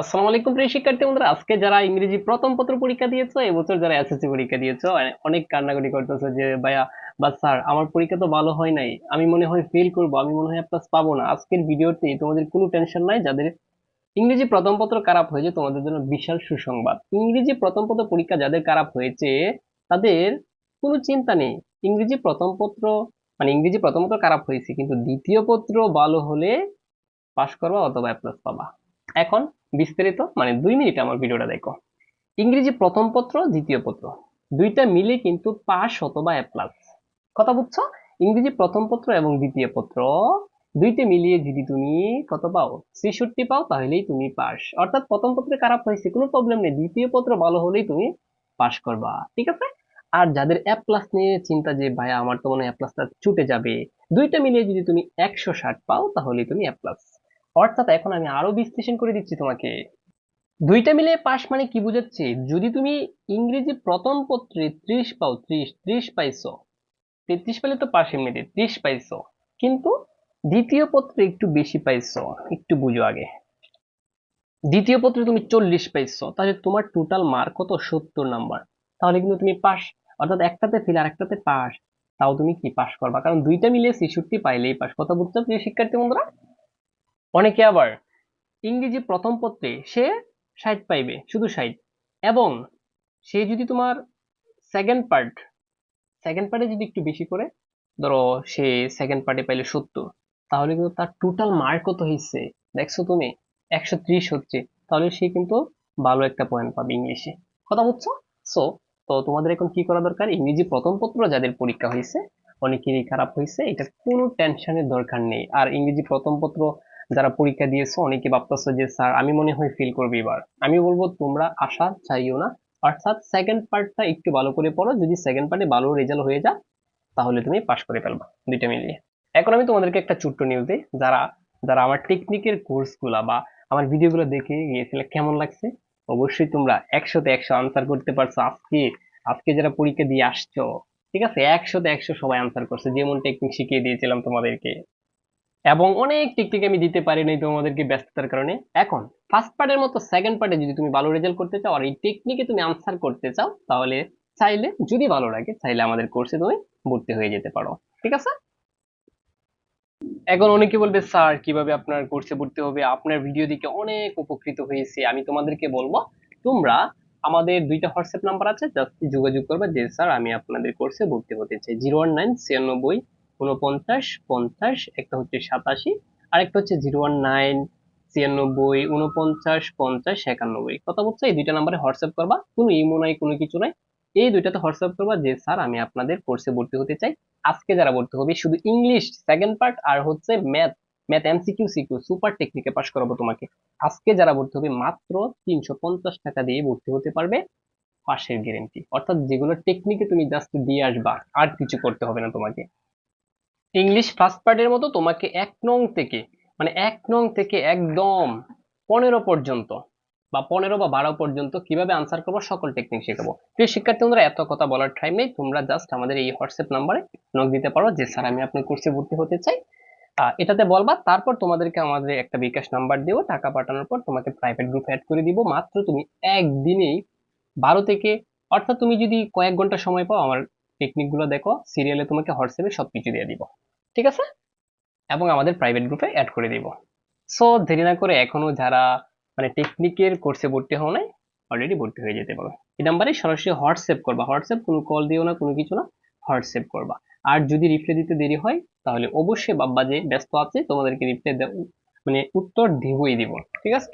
আসসালামু আলাইকুম প্রিয় শিক্ষার্থী বন্ধুরা, আজকে যারা ইংরেজি প্রথম পত্র পরীক্ষা দিয়েছ, এবছর যারা এসএসসি পরীক্ষা দিয়েছ অনেক কান্নাকাটি করতেছো যে, ভাইয়া, বা স্যার, আমার পরীক্ষা তো ভালো হয় নাই। আমি মনে হয় ফেল করব, আমি মনে হয় প্লাস পাবো না। আজকের ভিডিওতে তোমাদের কোনো টেনশন নাই, যাদের ইংরেজি প্রথম পত্র খারাপ হয়েছে, তোমাদের জন্য বিশাল সুসংবাদ। ইংরেজি প্রথম পত্র পরীক্ষা যাদের খারাপ হয়েছে, তাদের কোনো চিন্তা নেই। ইংরেজি প্রথম পত্র মানে ইংরেজি প্রথম পত্র খারাপ হয়েছে, কিন্তু দ্বিতীয় পত্র ভালো হলে পাশ করবা অথবা প্লাস পাবা। এখন বিস্তারিত মানে দুই মিনিট আমার ভিডিওটা দেখো। ইংরেজি প্রথম পত্র, দ্বিতীয় পত্র। দুইটা মিলে কিন্তু পাস অথবা এ প্লাস কথা বুঝছ? ইংরেজি প্রথম পত্র এবং দ্বিতীয় পত্র, দুইটা মিলিয়ে যদি তুমি কত পাও? ছেষট্টি পাও, তাহলেই তুমি পাস। অর্থাৎ প্রথম পত্রে খারাপ হয়েছে, কোনো প্রবলেম নেই। দ্বিতীয় পত্র ভালো হলেই তুমি পাস করবা। ঠিক আছে? আর যাদের এ প্লাস নিয়ে চিন্তা যে ভাই আমার তো মনে হয় এ প্লাসটা ছুটে যাবে। দুইটা মিলিয়ে যদি তুমি একশো ষাট পাও তাহলে তুমি এ প্লাস অর্থাৎ এখন আমি আরও বিশ্লেষণ করে দিচ্ছি তোমাকে। দুইটা মিলে পাস মানে কি বুঝাচ্ছে? যদি তুমি ইংরেজি প্রথম পত্রে ত্রিশ পাও, ত্রিশ ত্রিশ পাইছো, তেত্রিশ পেলে তো পাস এমনিতে ত্রিশ পাইছো, কিন্তু দ্বিতীয় পত্রে একটু বেশি পাইছো, একটু বুঝো আগে। দ্বিতীয় পত্রে তুমি চল্লিশ পাইছো, তাহলে তোমার টোটাল মার্ক কত? সত্তর নাম্বার তাহলে কিন্তু তুমি পাস অর্থাৎ একটাতে ফেল আর একটাতে পাস তাও তুমি কি পাস করবা? কারণ দুইটা মিলে ছেষট্টি পাইলেই পাস কথা বুঝছ প্রিয় শিক্ষার্থী বন্ধুরা? অনেকে আবার ইংরেজি প্রথম পত্রে সে ষাট পাইবে, শুধু ষাট। এবং সে যদি তোমার সেকেন্ড পার্ট সেকেন্ড পার্টে যদি একটু বেশি করে, ধরো সে সেকেন্ড পার্টে পাইলে সত্তর, তাহলে কিন্তু তার টোটাল মার্ক কত হয়েছে দেখছ তুমি? একশো ত্রিশ হচ্ছে। তাহলে সে কিন্তু ভালো একটা পয়েন্ট পাবে ইংলিশে। কথা বুঝছ? সো তো তোমাদের এখন কি করা দরকার? ইংরেজি প্রথম পত্র যাদের পরীক্ষা হয়েছে অনেকেরই খারাপ হয়েছে এটা কোনো টেনশনের দরকার নেই। আর ইংরেজি প্রথম পত্র যারা পরীক্ষা দিয়েছ, অনেকে ভাবতেছো যে, স্যার, আমি মনে হয় ফেল করব এবার। আমি বলব, তোমরা আশা চাইও না। অর্থাৎ সেকেন্ড পার্টটা একটু ভালো করে পড়ো। যদি সেকেন্ড পার্টে ভালো রেজাল্ট হয়ে যায়, তাহলে তুমি পাশ করে ফেলবা, দুইটা মিলিয়ে। এখন আমি তোমাদেরকে একটা ছোট্ট নিউজ দিই। যারা যারা আমার টেকনিকের কোর্সগুলা বা আমার ভিডিওগুলো দেখে গিয়েছিলে, কেমন লাগছে? অবশ্যই তোমরা একশোতে একশো আনসার করতে পারছ। আজকে আজকে যারা পরীক্ষা দিয়ে আসছো, ঠিক আছে? একশোতে একশো সবাই আনসার করছে। যেমন টেকনিক শিখিয়ে দিয়েছিলাম তোমাদেরকে। এবং অনেক টেকনিক আমি দিতে পারি নাই তোমাদেরকে ব্যস্ততার কারণে। এখন ফার্স্ট পার্টের মতো সেকেন্ড পার্টে যদি তুমি ভালো রেজাল্ট করতে চাও আর এই টেকনিকে তুমি আনসার করতে চাও, তাহলে চাইলে যদি ভালো লাগে, চাইলে আমাদের কোর্সে তুমি ভর্তি হয়ে যেতে পারো। ঠিক আছে? এখন অনেকে বলবে, স্যার, কীভাবে আপনার কোর্সে ভর্তি হবে? আপনার ভিডিও দেখে অনেক উপকৃত হয়েছে। আমি তোমাদেরকে বলব, তোমরা আমাদের দুইটা হোয়াটসঅ্যাপ নাম্বার আছে জাস্ট যোগাযোগ করবে, যে, স্যার, আমি আপনাদের কোর্সে ভর্তি হতে চাই। জিরো ওয়ান নাইন ছিয়ানব্বই উনপঞ্চাশ পঞ্চাশ একটা হচ্ছে সাতাশি, আরেকটা হচ্ছে জিরো ওয়ান নাইন, ছিয়ানব্বই উনপঞ্চাশ পঞ্চাশ, একানব্বই। কথা বলছে, এই দুইটা নাম্বারে হোয়াটসঅ্যাপ করবা, কোনো ইমো নাই, কোনো কিছু নাই। এই দুইটাতে হোয়াটসঅ্যাপ করবা যে, স্যার, আমি আপনাদের কোর্সে ভর্তি হতে চাই। আজকে যারা ভর্তি হবে, শুধু ইংলিশ সেকেন্ড পার্ট আর হচ্ছে math math MCQ CQ super টেকনিকে pass করাবো তোমাকে। আজকে যারা ভর্তি হবে, মাত্র তিনশো পঞ্চাশ টাকা দিয়ে ভর্তি হতে পারবে পাশের গ্যারেন্টি অর্থাৎ যেগুলো টেকনিকে তুমি জাস্ট দিয়ে আসবা, আর কিছু করতে হবে না তোমাকে। ইংলিশ ফার্স্ট পার্টের মতো তোমাকে এক নং থেকে মানে এক নং থেকে একদম পনেরো পর্যন্ত বা পনেরো বা বারো পর্যন্ত কীভাবে আনসার করব সকল টেকনিক শেখাবো। প্রিয় শিক্ষার্থী বন্ধুরা, এত কথা বলার টাইম নেই। তোমরা জাস্ট আমাদের এই হোয়াটসঅ্যাপ নাম্বারে নক দিতে পারো যে, স্যার, আমি আপনার কোর্সে ভর্তি হতে চাই। এটাতে বলবা, তারপর তোমাদেরকে আমাদের একটা বিকাশ নাম্বার দিব, টাকা পাঠানোর পর তোমাকে প্রাইভেট গ্রুপ অ্যাড করে দিব। মাত্র তুমি একদিনেই বারো থেকে, অর্থাৎ তুমি যদি কয়েক ঘণ্টা সময় পাও, আমার টেকনিকগুলো দেখো সিরিয়ালে তোমাকে হোয়াটসঅ্যাপে সবকিছু দিয়ে দিব। ঠিক আছে? এবং আমাদের প্রাইভেট গ্রুপে অ্যাড করে দিব। সো দেরি না করে এখনও যারা মানে টেকনিকের কোর্সে ভর্তি হও নাই অলরেডি ভর্তি হয়ে যেতে পারো। এই নাম্বারে সরাসরি হোয়াটসঅ্যাপ করবা। হোয়াটসঅ্যাপ কোনো কল দিও না, কোনো কিছু না, হোয়াটসঅ্যাপ করবা। আর যদি রিপ্লাই দিতে দেরি হয়, তাহলে অবশ্যই বাব্বা যে ব্যস্ত আছে, তোমাদেরকে রিপ্লাই মানে উত্তর দিবই দিব। ঠিক আছে?